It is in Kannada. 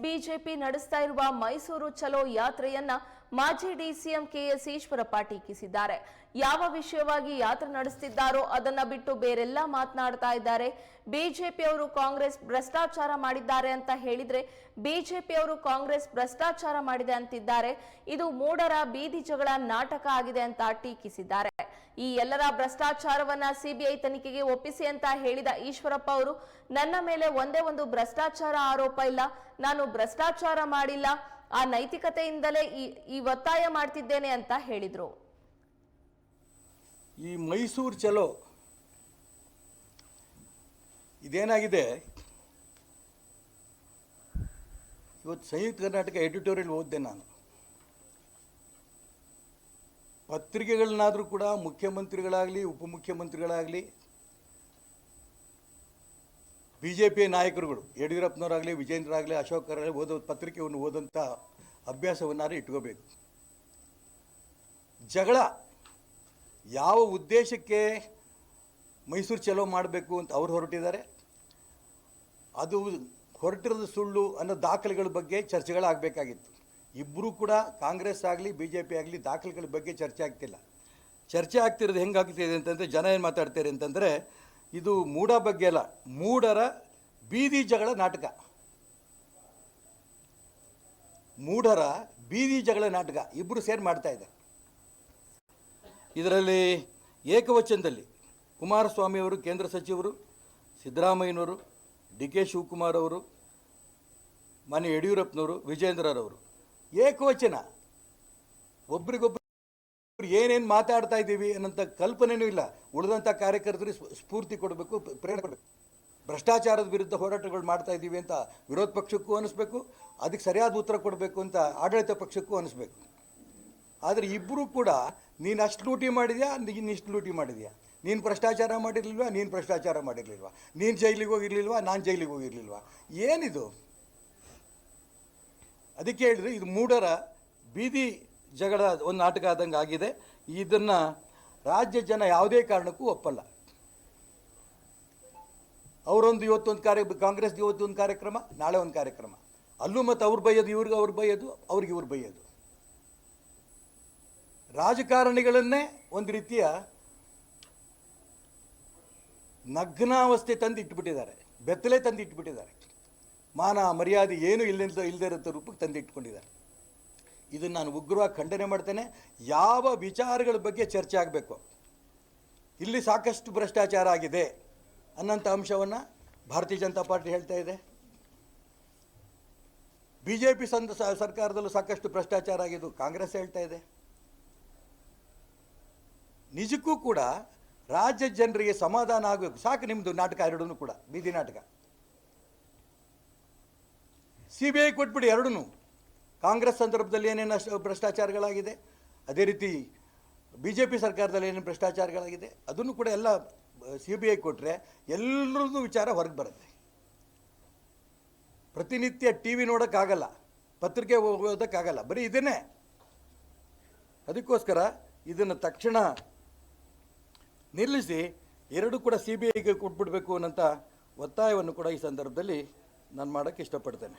ಬಿಜೆಪಿ ನಡೆಸ್ತಾ ಇರುವ ಮೈಸೂರು ಚಲೋ ಯಾತ್ರೆಯನ್ನ ಮಾಜಿ ಡಿಸಿಎಂ ಕೆಎಸ್ ಈಶ್ವರಪ್ಪ ಟೀಕಿಸಿದ್ದಾರೆ ಯಾವ ವಿಷಯವಾಗಿ ಯಾತ್ರೆ ನಡೆಸುತ್ತಿದ್ದಾರೋ ಅದನ್ನ ಬಿಟ್ಟು ಬೇರೆಲ್ಲ ಮಾತನಾಡ್ತಾ ಇದ್ದಾರೆ. ಬಿಜೆಪಿಯವರು ಕಾಂಗ್ರೆಸ್ ಭ್ರಷ್ಟಾಚಾರ ಮಾಡಿದ್ದಾರೆ ಅಂತ ಹೇಳಿದ್ರೆ ಬಿಜೆಪಿಯವರು ಕಾಂಗ್ರೆಸ್ ಭ್ರಷ್ಟಾಚಾರ ಮಾಡಿದೆ ಅಂತಿದ್ದಾರೆ. ಇದು ಮೂಡರ ಬೀದಿ ಜಗಳ ನಾಟಕ ಆಗಿದೆ ಅಂತ ಟೀಕಿಸಿದ್ದಾರೆ. ಈ ಎಲ್ಲರ ಭ್ರಷ್ಟಾಚಾರವನ್ನ ಸಿಬಿಐ ತನಿಖೆಗೆ ಒಪ್ಪಿಸಿ ಅಂತ ಹೇಳಿದ ಈಶ್ವರಪ್ಪ ಅವರು, ನನ್ನ ಮೇಲೆ ಒಂದೇ ಒಂದು ಭ್ರಷ್ಟಾಚಾರ ಆರೋಪ ಇಲ್ಲ. ನಾನು ಭ್ರಷ್ಟಾಚಾರ ಮಾಡಿಲ್ಲ. ಆ ನೈತಿಕತೆಯಿಂದಲೇ ಈ ಈ ಒತ್ತಾಯ ಮಾಡ್ತಿದ್ದೇನೆ ಅಂತ ಹೇಳಿದರು. ಈ ಮೈಸೂರು ಚಲೋ, ಇದೇನಾಗಿದೆ? ಇವತ್ತು ಸಂಯುಕ್ತ ಕರ್ನಾಟಕ ಎಡಿಟೋರಿಯಲ್ ಓದಿದೆ ನಾನು. ಪತ್ರಿಕೆಗಳನ್ನಾದರೂ ಕೂಡ ಮುಖ್ಯಮಂತ್ರಿಗಳಾಗಲಿ, ಉಪಮುಖ್ಯಮಂತ್ರಿಗಳಾಗಲಿ ಬಿ ಜೆ ಪಿ ನಾಯಕರುಗಳು, ಯಡಿಯೂರಪ್ಪನವರಾಗಲಿ ವಿಜೇಂದ್ರರಾಗಲಿ ಅಶೋಕರಾಗಲಿ ಓದೋ ಪತ್ರಿಕೆಯನ್ನು ಓದಂಥ ಅಭ್ಯಾಸವನ್ನಾರು ಇಟ್ಕೋಬೇಕು. ಜಗಳ ಯಾವ ಉದ್ದೇಶಕ್ಕೆ ಮೈಸೂರು ಚಲೋ ಮಾಡಬೇಕು ಅಂತ ಅವ್ರು ಹೊರಟಿದ್ದಾರೆ. ಅದು ಹೊರಟಿರೋದು ಸುಳ್ಳು ಅನ್ನೋ ದಾಖಲೆಗಳ ಬಗ್ಗೆ ಚರ್ಚೆಗಳಾಗಬೇಕಾಗಿತ್ತು. ಇಬ್ಬರೂ ಕೂಡ ಕಾಂಗ್ರೆಸ್ ಆಗಲಿ ಬಿ ಜೆ ಪಿ ಆಗಲಿ ದಾಖಲೆಗಳ ಬಗ್ಗೆ ಚರ್ಚೆ ಆಗ್ತಿಲ್ಲ. ಚರ್ಚೆ ಆಗ್ತಿರೋದು ಹೆಂಗಾಗ್ತಿದೆ ಅಂತಂದರೆ ಜನ ಏನು ಮಾತಾಡ್ತಾರೆ ಅಂತಂದರೆ ಇದು ಮೂಢ ಬಗ್ಗೆ ಅಲ್ಲ, ಮೂಢರ ಬೀದಿ ಜಗಳ ನಾಟಕ. ಮೂಢರ ಬೀದಿ ಜಗಳ ನಾಟಕ ಇಬ್ಬರು ಸೇರಿ ಮಾಡ್ತಾ ಇದೆ ಇದರಲ್ಲಿ ಏಕವಚನದಲ್ಲಿ ಕುಮಾರಸ್ವಾಮಿ ಅವರು, ಕೇಂದ್ರ ಸಚಿವರು, ಸಿದ್ದರಾಮಯ್ಯನವರು, ಡಿ ಕೆ ಶಿವಕುಮಾರ್ ಅವರು, ಮಾನ್ಯ ಯಡಿಯೂರಪ್ಪನವರು ವಿಜೇಂದ್ರರವರು ಏಕವಚನ. ಒಬ್ರಿಗೊಬ್ರು ಏನೇನು ಮಾತಾಡ್ತಾ ಇದ್ದೀವಿ ಅನ್ನೋಂಥ ಕಲ್ಪನೆಯೂ ಇಲ್ಲ. ಉಳಿದಂಥ ಕಾರ್ಯಕರ್ತರಿಗೆ ಸ್ಫೂ- ಸ್ಫೂರ್ತಿ ಕೊಡಬೇಕು ಪ್ರೇರಣೆ ಕೊಡಬೇಕು. ಭ್ರಷ್ಟಾಚಾರದ ವಿರುದ್ಧ ಹೋರಾಟಗಳು ಮಾಡ್ತಾ ಇದ್ದೀವಿ ಅಂತ ವಿರೋಧ ಪಕ್ಷಕ್ಕೂ ಅನಿಸ್ಬೇಕು, ಅದಕ್ಕೆ ಸರಿಯಾದ ಉತ್ತರ ಕೊಡಬೇಕು ಅಂತ ಆಡಳಿತ ಪಕ್ಷಕ್ಕೂ ಅನಿಸ್ಬೇಕು. ಆದರೆ ಇಬ್ಬರೂ ಕೂಡ, ನೀನು ಅಷ್ಟು ಲೂಟಿ ಮಾಡಿದ್ಯಾ, ನೀನು ಇಷ್ಟು ಲೂಟಿ ಮಾಡಿದ್ಯಾ? ನೀನು ಭ್ರಷ್ಟಾಚಾರ ಮಾಡಿರಲಿಲ್ವಾ, ನೀನು ಭ್ರಷ್ಟಾಚಾರ ಮಾಡಿರಲಿಲ್ವಾ? ನೀನು ಜೈಲಿಗೆ ಹೋಗಿರಲಿಲ್ವಾ, ನಾನು ಜೈಲಿಗೆ ಹೋಗಿರಲಿಲ್ವಾ? ಏನಿದು? ಅದಕ್ಕೆ ಹೇಳಿದ್ರೆ ಇದು ಮೂಡರ ಬೀದಿ ಜಗಳ ಒಂದು ನಾಟಕ ಆದಂಗೆ ಆಗಿದೆ. ಇದನ್ನು ರಾಜ್ಯ ಜನ ಯಾವುದೇ ಕಾರಣಕ್ಕೂ ಒಪ್ಪಲ್ಲ. ಅವರೊಂದು ಇವತ್ತೊಂದು ಕಾರ್ಯ ಕಾಂಗ್ರೆಸ್ಗೆ ಇವತ್ತೊಂದು ಕಾರ್ಯಕ್ರಮ, ನಾಳೆ ಒಂದು ಕಾರ್ಯಕ್ರಮ. ಅಲ್ಲೂ ಮತ್ತು ಅವ್ರು ಬೈಯೋದು, ಇವ್ರಿಗೆ ಅವ್ರು ಬೈಯೋದು, ಅವ್ರಿಗೆ ಇವ್ರು ಬೈಯೋದು. ರಾಜಕಾರಣಿಗಳನ್ನೇ ಒಂದು ರೀತಿಯ ನಗ್ನಾವಸ್ಥೆ ತಂದು ಇಟ್ಬಿಟ್ಟಿದ್ದಾರೆ. ಬೆತ್ತಲೆ ತಂದು ಇಟ್ಬಿಟ್ಟಿದ್ದಾರೆ. ಮಾನ ಮರ್ಯಾದೆ ಏನು ಇಲ್ಲಿಂದ ಇಲ್ಲದೆ ಇರೋ ರೂಪಕ್ಕೆ ತಂದು ಇಟ್ಕೊಂಡಿದ್ದಾರೆ. ಇದನ್ನು ನಾನು ಉಗ್ರವಾಗಿ ಖಂಡನೆ ಮಾಡ್ತೇನೆ. ಯಾವ ವಿಚಾರಗಳ ಬಗ್ಗೆ ಚರ್ಚೆ ಆಗಬೇಕು? ಇಲ್ಲಿ ಸಾಕಷ್ಟು ಭ್ರಷ್ಟಾಚಾರ ಆಗಿದೆ ಅನ್ನೋಂಥ ಅಂಶವನ್ನು ಭಾರತೀಯ ಜನತಾ ಪಾರ್ಟಿ ಹೇಳ್ತಾ ಇದೆ. ಬಿ ಜೆ ಪಿ ಸಂದ ಸರ್ಕಾರದಲ್ಲೂ ಸಾಕಷ್ಟು ಭ್ರಷ್ಟಾಚಾರ ಆಗಿದ್ದು ಕಾಂಗ್ರೆಸ್ ಹೇಳ್ತಾ ಇದೆ. ನಿಜಕ್ಕೂ ಕೂಡ ರಾಜ್ಯ ಜನರಿಗೆ ಸಮಾಧಾನ ಆಗಬೇಕು ಸಾಕು ನಿಮ್ಮದು ನಾಟಕ ಎರಡೂ ಕೂಡ, ಬೀದಿ ನಾಟಕ. ಸಿ ಬಿ ಐ ಕೊಟ್ಬಿಡಿ ಎರಡೂ ಕಾಂಗ್ರೆಸ್ ಸಂದರ್ಭದಲ್ಲಿ ಏನೇನು ಭ್ರಷ್ಟಾಚಾರಗಳಾಗಿದೆ, ಅದೇ ರೀತಿ ಬಿ ಜೆ ಪಿ ಸರ್ಕಾರದಲ್ಲಿ ಏನೇನು ಭ್ರಷ್ಟಾಚಾರಗಳಾಗಿದೆ, ಅದನ್ನು ಕೂಡ ಎಲ್ಲ ಸಿ ಬಿ ಐ ಕೊಟ್ಟರೆ ಎಲ್ಲರದ್ದು ವಿಚಾರ ಹೊರಗೆ ಬರುತ್ತೆ. ಪ್ರತಿನಿತ್ಯ ಟಿ ವಿ ನೋಡೋಕ್ಕಾಗಲ್ಲ, ಪತ್ರಿಕೆ ಓದೋಕ್ಕಾಗಲ್ಲ, ಬರೀ ಇದನ್ನೇ. ಅದಕ್ಕೋಸ್ಕರ ಇದನ್ನು ತಕ್ಷಣ ನಿಲ್ಲಿಸಿ, ಎರಡು ಕೂಡ ಸಿ ಬಿ ಐಗೆ ಕೊಟ್ಬಿಡಬೇಕು ಅನ್ನೋಂಥ ಒತ್ತಾಯವನ್ನು ಕೂಡ ಈ ಸಂದರ್ಭದಲ್ಲಿ ನಾನು ಮಾಡೋಕ್ಕೆ ಇಷ್ಟಪಡ್ತೇನೆ.